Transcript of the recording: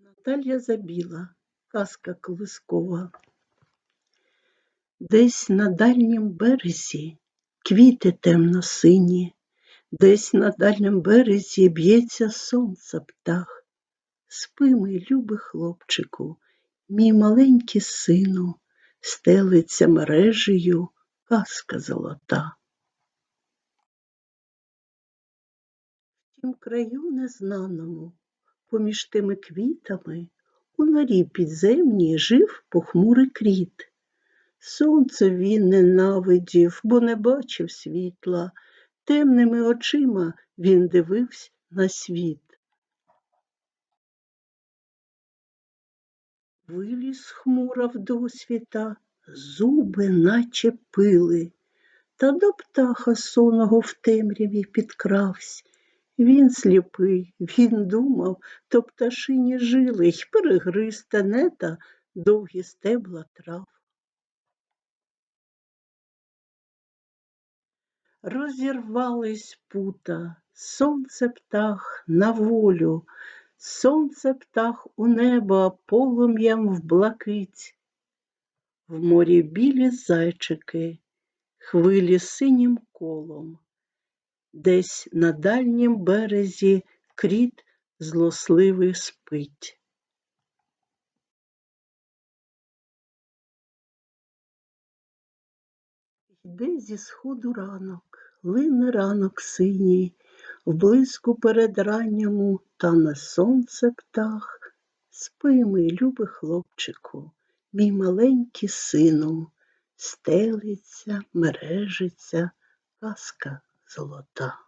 Наталія Забіла, казка колискова. Десь на дальнім березі квіти темно-сині, десь на дальнім березі б'ється сонце птах. Спи, мій любий хлопчику, мій маленький сину, стелиться мережею казка золота. В тім краю незнаному Поміж тими квітами у норі підземній жив похмурий кріт. Сонце він ненавидів, бо не бачив світла, темними очима він дивився на світ. Виліз хмура вдосвіта, зуби наче пили, та до птаха соного в темряві підкравсь. Він сліпий, він думав, то пташині жили й перегриз тенета довгі стебла трав. Розірвались пута, сонце птах на волю, сонце птах у небо полум'ям в блакить, в морі білі зайчики, хвилі синім колом. Десь на дальнім березі кріт злосливий спить. Йде зі сходу ранок, лине ранок синій, в блиску перед ранньому та на сонце птах. Спи, мій любий хлопчику, мій маленький сину, стелиться, мережиться казка золота.